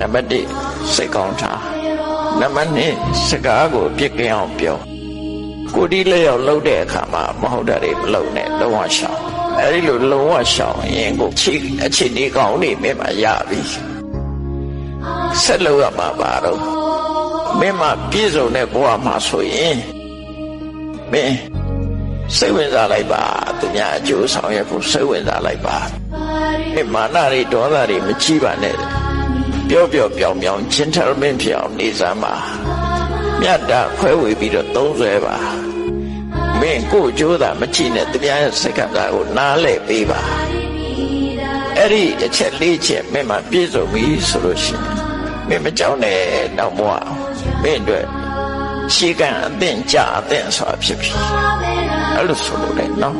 နံပါတ်1စိတ်ကောင်းထားနံပါတ်2စကားကိုပြစ်ကင်းအောင်ပြောကိုဒီလက်ရောက်လှုပ်တဲ့အခါမှာမဟုတ်တာတွေမလုပ်နဲ့လုံးဝရှောင်အဲဒီလိုလုံးဝရှောင်ရင်ကိုချိအခြေအနေကောင်းနေမြင်မှရပြီဆက်လို့ရမှာပါတော့မင်းမပြည့်စုံတဲ့ဘဝမှာဆိုရင်မင်းစိတ်ဝင်စားလိုက်ပါသူများအကျိုးဆောင်ရဖို့စိတ်ဝင်စားလိုက်ပါမင်းမာနတွေဒေါသတွေမကြည့်ပါနဲ့ ပြောပြောပြောင်ပြောင် gentleman ဖြစ်အောင်နေစမ်းပါမြတ်တာခွဲဝေပြီးတော့သုံးဆွဲပါမင်းကိုယ်ကြိုးတာမကြည့်နဲ့သူများရဲ့စိတ်ကစားကိုနားလဲပေးပါအဲ့ဒီအချက်လေးချက်မင်းမပြည့်စုံပြီဆိုလို့ရှိရင်မင်းမကြောက်နဲ့တော့ဘဝမင်းအတွက်ရှေးကအသင့်ကြအသင့်ဆိုတာဖြစ်ပြီအဲ့လိုဆိုလို့လေနော်